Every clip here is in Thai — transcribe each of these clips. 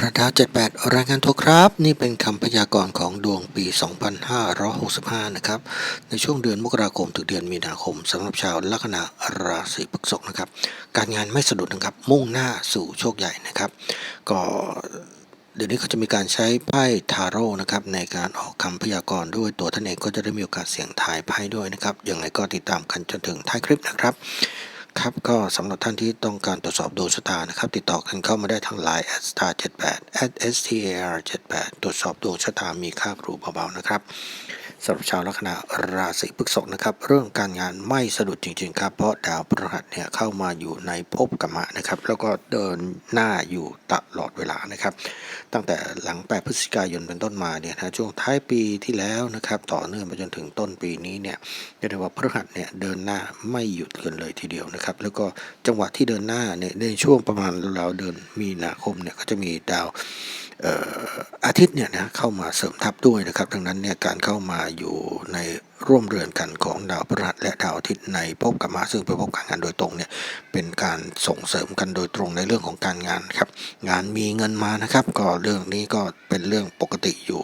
ระดา78 รายงานตัวครับ นี่เป็นคำพยากรณ์ของดวงปี 2565 นะครับ ในช่วงเดือนมกราคมถึงเดือนมีนาคมสำหรับชาวลัคนาราศีพฤษภนะครับ การงานไม่สะดุดนะครับ มุ่งหน้าสู่โชคใหญ่นะครับ ก็เดี๋ยวนี้เขาจะมีการใช้ไพ่ทาโร่นะครับในการออกคำพยากรณ์ด้วยตัวท่านเองก็จะได้มีโอกาสเสี่ยงทายไพ่ด้วยนะครับยังไงก็ติดตามกันจนถึงท้ายคลิปนะครับ ครับก็สำหรับท่านที่ต้องการตรวจสอบดวงชะตานะครับ ติดต่อกันเข้ามาได้ทาง Line at star 78 at star 78ตรวจสอบดวงชะตามีค่าครูเบาๆนะครับ สำหรับชาวลัคนาราศีพฤษภนะครับ เรื่องการงานไม่สะดุดจริง ๆ ครับ เพราะดาวพฤหัสเนี่ยเข้ามาอยู่ในภพกรรมะนะครับ แล้วก็เดินหน้าอยู่ตลอดเวลานะครับ ตั้งแต่หลัง 8 พฤศจิกายนเป็นต้นมาเนี่ยนะช่วงท้ายปีที่แล้วนะครับ ต่อเนื่องไปจนถึงต้นปีนี้เนี่ยเรียกได้ว่าพฤหัสเนี่ยเดินหน้าไม่หยุดกันเลยทีเดียวนะครับ แล้วก็จังหวะที่เดินหน้าเนี่ยในช่วงประมาณราวเดือนมีนาคมเนี่ยก็จะมีดาว อาทิตย์เนี่ยนะเข้ามาเสริมทับด้วยนะครับ ดังนั้นเนี่ยการเข้ามาอยู่ใน ร่วมเรือนกันของดาวพฤหัสและดาวอาทิตย์ในภพกรรมะซึ่งเป็นภพการงานโดยตรงเนี่ยเป็นการส่งเสริมกันโดยตรงในเรื่องของการงานครับ งานมีเงินมานะครับ ก็เรื่องนี้ก็เป็นเรื่องปกติอยู่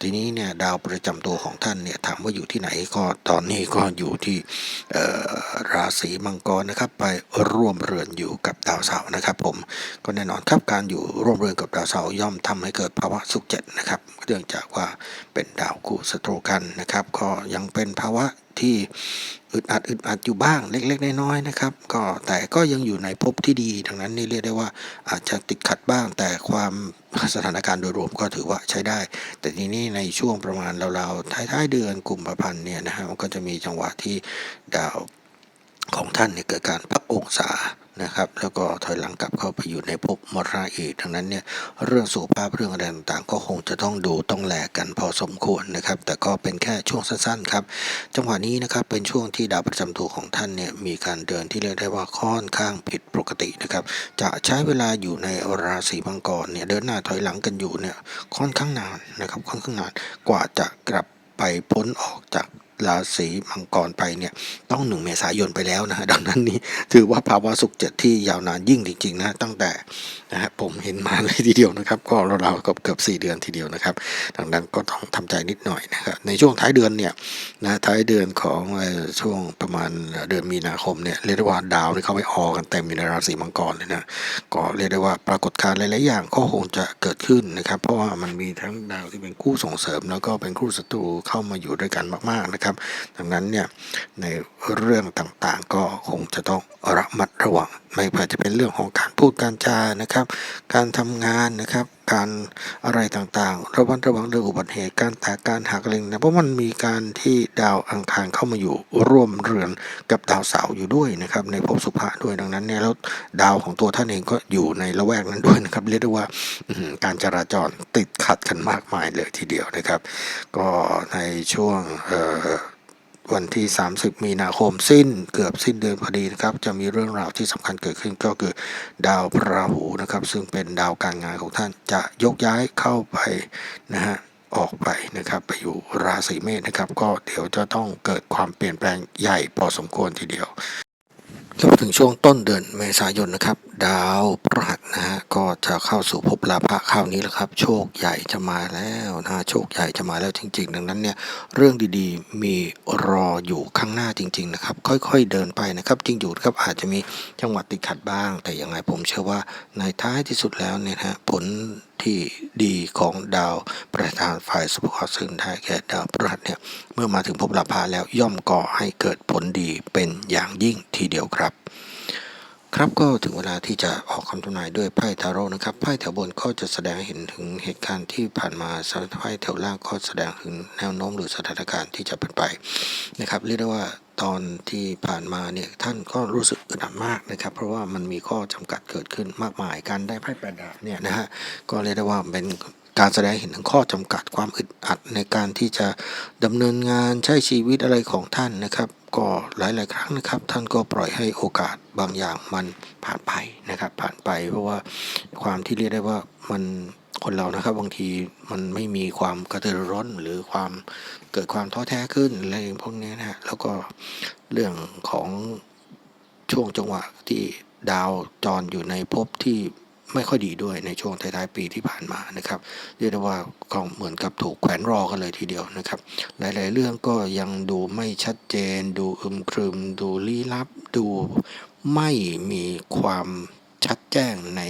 ทีนี้เนี่ยดาวประจำตัวของท่านเนี่ยถามว่าอยู่ที่ไหนก็ตอนนี้ก็อยู่ที่ราศีมังกรนะครับ ไปร่วมเรือนอยู่กับดาวเสาร์นะครับ ผมก็แน่นอนครับการอยู่ร่วมเรือนกับดาวเสาร์ย่อมทำให้เกิดภาวะสุขเจ็ดนะครับเนื่องจากว่าเป็นดาวคู่ศัตรูกันนะครับ ก็ยังเป็น็นภาวะที่อึดอัดอึดอัดอยู่บ้างเล็กๆน้อยๆนะครับ ก็แต่ก็ยังอยู่ในภพที่ดีดังนั้นนี่เรียกได้ว่าอาจจะติดขัดบ้าง แต่ความสถานการณ์โดยรวมก็ถือว่าใช้ได้ แต่ทีนี้ในช่วงประมาณราวๆท้ายๆเดือนกุมภาพันธ์เนี่ยนะฮะมันก็จะมีจังหวะที่ดาวของท่านเนี่ยเกิดการพักองศา นะครับ แล้วก็ถอยหลังกลับเข้าไปอยู่ในภพมรณะอีกดังนั้นเนี่ยเรื่องสุขภาพเรื่องอะไรต่างๆ ก็คงจะต้องดูต้องแลกันพอสมควรนะครับ แต่ก็เป็นแค่ช่วงสั้นๆครับจังหวะนี้นะครับเป็นช่วงที่ดาวประจำตัวของท่านเนี่ยมีการเดินที่เรียกได้ว่าค่อนข้างผิดปกตินะครับ จะใช้เวลาอยู่ในราศีมังกรเนี่ยเดินหน้าถอยหลังกันอยู่เนี่ยค่อนข้างนานนะครับค่อนข้างนานกว่าจะกลับไปพ้นออกจาก ราศีมังกรไปเนี่ยต้องหนึ่งเมษายนไปแล้วนะฮะดังนั้นนี่ถือว่าภาวะสุขเจ็ดที่ยาวนานยิ่งจริงๆนะตั้งแต่นะฮะผมเห็นมาเลยทีเดียวนะครับ ก็ราวๆกับเกือบสี่เดือนทีเดียวนะครับ ดังนั้นก็ต้องทำใจนิดหน่อยนะครับในช่วงท้ายเดือนเนี่ยนะท้ายเดือนของช่วงประมาณเดือนมีนาคมเนี่ยเรียกได้ว่าดาวที่เขาไปออกันเต็มอยู่ในราศีมังกรเลยนะก็เรียกได้ว่าปรากฏการณ์หลายๆอย่างก็คงจะเกิดขึ้นนะครับ เพราะว่ามันมีทั้งดาวที่เป็นคู่ส่งเสริมแล้วก็เป็นคู่ศัตรูเข้ามาอยู่ด้วยกันมากๆนะครับดังนั้นเนี่ยในเรื่องต่างๆ ก็คงจะต้องระมัดระวัง ไม่ว่าจะเป็นเรื่องของการพูดการจานะครับ การทำงานนะครับ การอะไรต่างๆ ระวัดระวังเรื่องอุบัติเหตุการแตกการหักอะไรนะเพราะมันมีการที่ดาวอังคารเข้ามาอยู่ร่วมเรือนกับดาวเสาร์อยู่ด้วยนะครับในภพสุภะด้วยดังนั้นเนี่ยแล้วดาวของตัวท่านเองก็อยู่ในละแวกนั้นด้วยนะครับเรียกได้ว่าการจราจรติดขัดกันมากมายเลยทีเดียวนะครับ ก็ในช่วงเอ่อ วันที่ 30 มีนาคมสิ้นเกือบสิ้นเดือนพอดีนะครับ จะมีเรื่องราวที่สำคัญเกิดขึ้นก็คือดาวพราหูนะครับ ซึ่งเป็นดาวการงานของท่านจะยกย้ายเข้าไปนะฮะออกไปนะครับไปอยู่ราศีเมษนะครับ ก็เดี๋ยวจะต้องเกิดความเปลี่ยนแปลงใหญ่พอสมควรทีเดียวแล้วถึงช่วงต้นเดือนเมษายนนะครับ ดาวพฤหัสนะฮะก็จะเข้าสู่ภพลาภะคราวนี้แหละครับ โชคใหญ่จะมาแล้วนะฮะโชคใหญ่จะมาแล้วจริง ๆ ดังนั้นเนี่ยเรื่องดีๆมีรออยู่ข้างหน้าจริง ๆ นะครับ ค่อยๆเดินไปนะครับ จริงอยู่ครับอาจจะมีจังหวัดติดขัดบ้าง แต่ยังไงผมเชื่อว่าในท้ายที่สุดแล้วเนี่ยนะฮะผลที่ดีของดาวประธานฝ่ายสุภาพซึ่งได้แก่ดาวพฤหัสเนี่ยเมื่อมาถึงภพลาภะแล้วย่อมก่อให้เกิดผลดีเป็นอย่างยิ่งทีเดียวครับ ครับก็ถึงเวลาที่จะออกคำทำนายด้วยไพ่ทาโร่นะครับไพ่แถวบนก็จะแสดงเห็นถึงเหตุการณ์ที่ผ่านมาส่วนไพ่แถวล่างก็แสดงถึงแนวโน้มหรือสถานการณ์ที่จะเป็นไปนะครับเรียกได้ว่าตอนที่ผ่านมาเนี่ยท่านก็รู้สึกอึดอัดมากนะครับ เพราะว่ามันมีข้อจำกัดเกิดขึ้นมากมายการได้ไพ่ประดาบเนี่ยนะฮะก็เรียกได้ว่าเป็น การแสดงเห็นถึงข้อจำกัดความอึดอัดในการที่จะดำเนินงานใช้ชีวิตอะไรของท่านนะครับ ก็หลาย ๆ ครั้งนะครับ ท่านก็ปล่อยให้โอกาสบางอย่างมันผ่านไปนะครับ ผ่านไปเพราะว่าความที่เรียกได้ว่ามันคนเรานะครับบางทีมันไม่มีความกระตือรือร้นหรือความเกิดความท้อแท้ขึ้นอะไรพวกนี้นะฮะแล้วก็เรื่องของช่วงจังหวะที่ดาวจรอยู่ในภพที่ ไม่ค่อยดีด้วยในช่วงท้ายๆปีที่ผ่านมานะครับเรียกได้ว่าก็เหมือนกับถูกแขวนรอกันเลยทีเดียวนะครับ หลายๆเรื่องก็ยังดูไม่ชัดเจน ดูอึมครึม ดูลี้ลับ ดูไม่มีความชัดแจ้งใน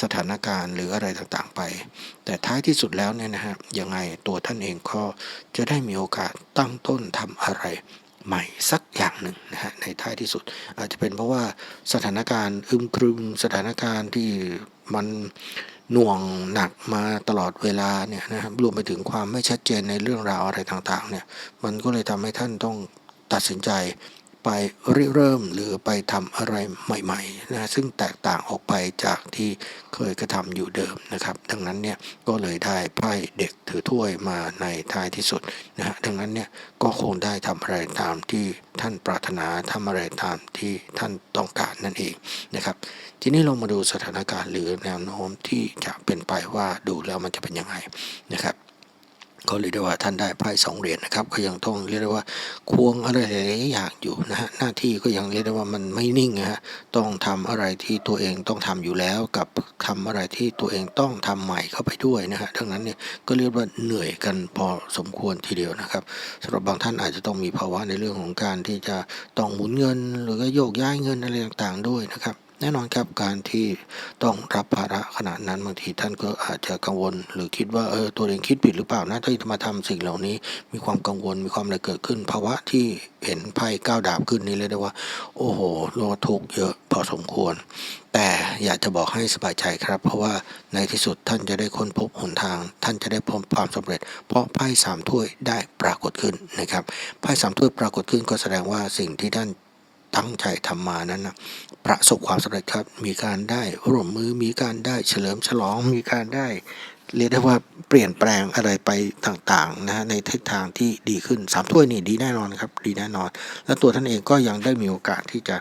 สถานการณ์หรืออะไรต่างๆไป แต่ท้ายที่สุดแล้วเนี่ยนะฮะยังไงตัวท่านเองก็จะได้มีโอกาสตั้งต้นทำอะไรใหม่สักอย่างหนึ่งนะฮะในท้ายที่สุด อาจจะเป็นเพราะว่าสถานการณ์อึมครึมสถานการณ์ที่ มันหน่วงหนักมาตลอดเวลาเนี่ยนะครับรวมไปถึงความไม่ชัดเจนในเรื่องราวอะไรต่างๆเนี่ยมันก็เลยทำให้ท่านต้องตัดสินใจ ไปริเริ่มหรือไปทำอะไรใหม่ๆนะซึ่งแตกต่างออกไปจากที่เคยกระทำอยู่เดิมนะครับ ดังนั้นเนี่ยก็เลยได้ไพ่เด็กถือถ้วยมาในท้ายที่สุดนะฮะดังนั้นเนี่ยก็คงได้ทำอะไรตามที่ท่านปรารถนาทำอะไรตามที่ท่านต้องการนั่นเองนะครับ ทีนี้เรามาดูสถานการณ์หรือแนวโน้มที่จะเป็นไปว่าดูแล้วมันจะเป็นยังไงนะครับ ก็เรียกได้ว่าท่านได้ไพ่สองเหรียญนะครับ ก็ยังต้องเรียกได้ว่าควงอะไรหลายอย่างอยู่นะฮะหน้าที่ก็ยังเรียกได้ว่ามันไม่นิ่งนะฮะต้องทำอะไรที่ตัวเองต้องทำอยู่แล้ว กับทำอะไรที่ตัวเองต้องทำใหม่เข้าไปด้วยนะฮะดังนั้นเนี่ยก็เรียกว่าเหนื่อยกันพอสมควรทีเดียวนะครับสำหรับบางท่านอาจจะต้องมีภาวะในเรื่องของการที่จะต้องหมุนเงิน หรือก็โยกย้ายเงินอะไรต่างๆด้วยนะครับ แน่นอนครับการที่ต้องรับภาระขนาดนั้นบางทีท่านก็อาจจะกังวล หรือคิดว่าเออตัวเองคิดผิดหรือเปล่านะที่มาทำสิ่งเหล่านี้ มีความกังวลมีความอะไรเกิดขึ้น ภาวะที่เห็นไพ่ก้าวดาบขึ้นนี้เลยได้ว่า โอ้โหโลทุกเยอะพอสมควร แต่อยากจะบอกให้สบายใจครับ เพราะว่าในที่สุดท่านจะได้ค้นพบหนทาง ท่านจะได้พบความสำเร็จ เพราะไพ่สามถ้วยได้ปรากฏขึ้นนะครับไพ่สามถ้วยปรากฏขึ้นก็แสดงว่าสิ่งที่ท่าน ตั้งใจทำมานั้นนะประสบความสำเร็จครับ มีการได้ร่วมมือมีการได้เฉลิมฉลองมีการได้ เรียกได้ว่าเปลี่ยนแปลงอะไรไปต่างๆนะในทิศทางที่ดีขึ้นสามถ้วยนี่ดีแน่นอนครับ ดีแน่นอน และตัวท่านเองก็ยังได้มีโอกาสที่จะ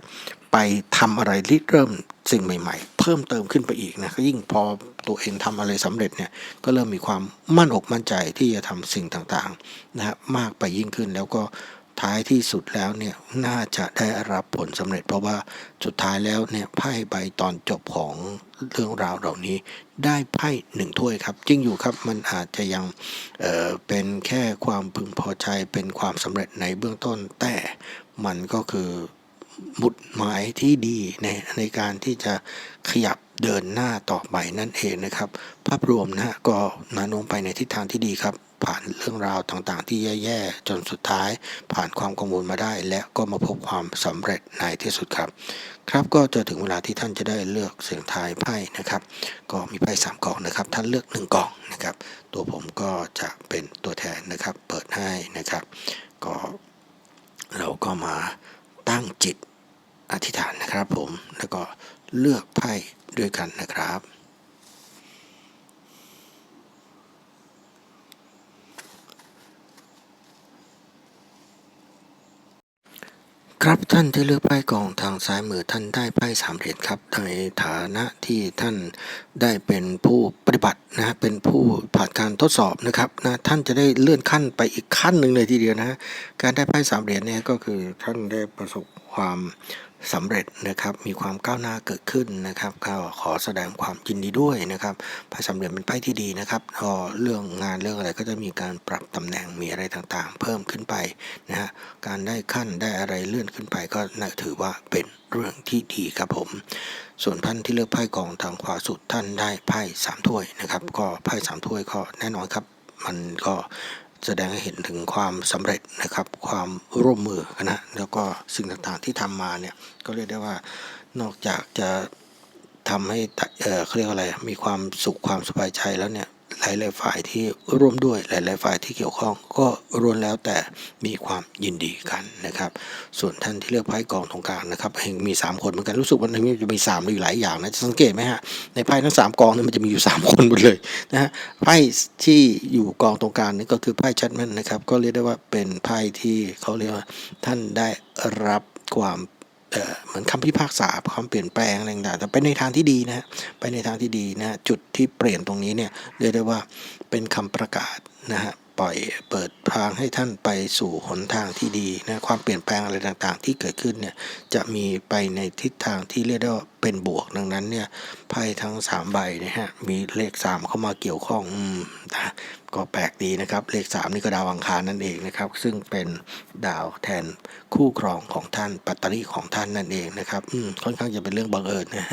ไปทำอะไรริเริ่มสิ่งใหม่ ๆ เพิ่มเติมขึ้นไปอีกนะก็ยิ่งพอตัวเองทำอะไรสำเร็จเนี่ยก็เริ่มมีความมั่นอกมั่นใจที่จะทำสิ่งต่างๆนะฮะมากไปยิ่งขึ้นแล้วก็ ท้ายที่สุดแล้วเนี่ยน่าจะได้รับผลสำเร็จ เพราะว่าสุดท้ายแล้วเนี่ยไพ่ใบตอนจบของเรื่องราวเหล่านี้ได้ไพ่หนึ่งถ้วยครับจริงอยู่ครับมันอาจจะยังเอ่อเป็นแค่ความพึงพอใจเป็นความสำเร็จในเบื้องต้น แต่มันก็คือมุดหมายที่ดีในในการที่จะขยับเดินหน้าต่อไปนั่นเองนะครับ ภาพรวมนะฮะก็นวโน้มไปในทิศทางที่ดีครับ ผ่านเรื่องราวต่างๆ ที่แย่ๆจนสุดท้าย ผ่านความกังวลมาได้ และก็มาพบความสำเร็จในที่สุดครับ ครับก็จะถึงเวลาที่ท่านจะได้เลือกเสียงทายไพ่นะครับ ก็มีไพ่สามกองนะครับ ท่านเลือกหนึ่งกองนะครับ ตัวผมก็จะเป็นตัวแทนนะครับ เปิดให้นะครับ ก็เราก็มาตั้งจิตอธิษฐานนะครับผมแล้วก็เลือกไพ่ด้วยกันนะครับ ครับท่านที่เลือกไพ่กองทางซ้ายมือท่านได้ไพ่สามเหรียญครับในฐานะที่ท่านได้เป็นผู้ปฏิบัตินะฮะเป็นผู้ผ่านการทดสอบนะครับนะท่านจะได้เลื่อนขั้นไปอีกขั้นหนึ่งเลยทีเดียวนะฮะการได้ไพ่สามเหรียญเนี่ยก็คือท่านได้ประสบความ สำเร็จนะครับ มีความก้าวหน้าเกิดขึ้นนะครับ ก็ขอแสดงความยินดีด้วยนะครับไพ่สามเรียญเป็นไพ่ที่ดีนะครับก็เรื่องงานเรื่องอะไรก็จะมีการปรับตำแหน่งมีอะไรต่างๆ เพิ่มขึ้นไปนะฮะการได้ขั้นได้อะไรเลื่อนขึ้นไปก็น่าถือว่าเป็นเรื่องที่ดีครับผม ส่วนท่านที่เลือกไพ่กองทางขวาสุดท่านได้ไพ่สามถ้วยนะครับ ก็ไพ่สามถ้วยก็แน่นอนครับ มันก็ แสดงให้เห็นถึงความสำเร็จนะครับ ความร่วมมือนะแล้วก็สิ่งต่างๆที่ทำมาเนี่ยก็เรียกได้ว่านอกจากจะทำให้เออเขาเรียกว่าอะไรมีความสุขความสบายใจแล้วเนี่ย หลาย ๆ ฝ่ายที่ร่วมด้วยหลาย ๆ ฝ่ายที่เกี่ยวข้อง ก็รวนแล้วแต่มีความยินดีกันนะครับ ส่วนท่านที่เลือกไพ่กองตรงกลางนะครับเห็นมี 3 คนเหมือนกันรู้สึกว่าในนี้จะมี3อยู่หลายอย่างนะจะสังเกตไหมฮะในไพ่ทั้ง3กองเนี่ยมันจะมีอยู่ 3 คนหมดเลยนะฮะไพ่ที่อยู่กองตรงกลางนี่ก็คือไพ่ชัดแมนนะครับ ก็เรียกได้ว่าเป็นไพ่ที่เขาเรียกว่าท่านได้รับความ เหมือนคำพิพากษาความเปลี่ยนแปลงอะไรต่างๆแต่ไปในทางที่ดีนะฮะไปในทางที่ดีนะฮะจุดที่เปลี่ยนตรงนี้เนี่ยเรียกได้ว่าเป็นคำประกาศนะฮะปล่อยเปิดทางให้ท่านไปสู่หนทางที่ดีนะความเปลี่ยนแปลงอะไรต่างๆ ที่เกิดขึ้นเนี่ยจะมีไปในทิศทางที่เรียกได้ว่าเป็นบวกดังนั้นเนี่ยไพ่ทั้ง 3 ใบนะฮะมีเลข 3 เข้ามาเกี่ยวข้องอืมนะก็แปลกดีนะครับ เลข 3 นี่ก็ดาวอังคารนั่นเองนะครับ ซึ่งเป็นดาวแทนคู่ครองของท่านปัตตานีของท่านนั่นเองนะครับอืมค่อนข้างจะเป็นเรื่องบังเอิญนะ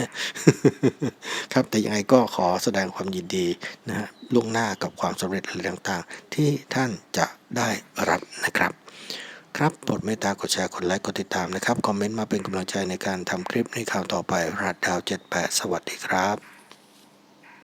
ครับแต่ยังไงก็ขอแสดงความยินดีนะฮะล่วงหน้ากับความสำเร็จอะไรต่างๆ ที่ท่านจะได้รับนะครับ ครับโปรดเมตตากดแชร์กดไลค์กดติดตามนะครับ คอมเมนต์มาเป็นกำลังใจในการทำคลิปในข่าวต่อไปรัดดาว 78 สวัสดีครับ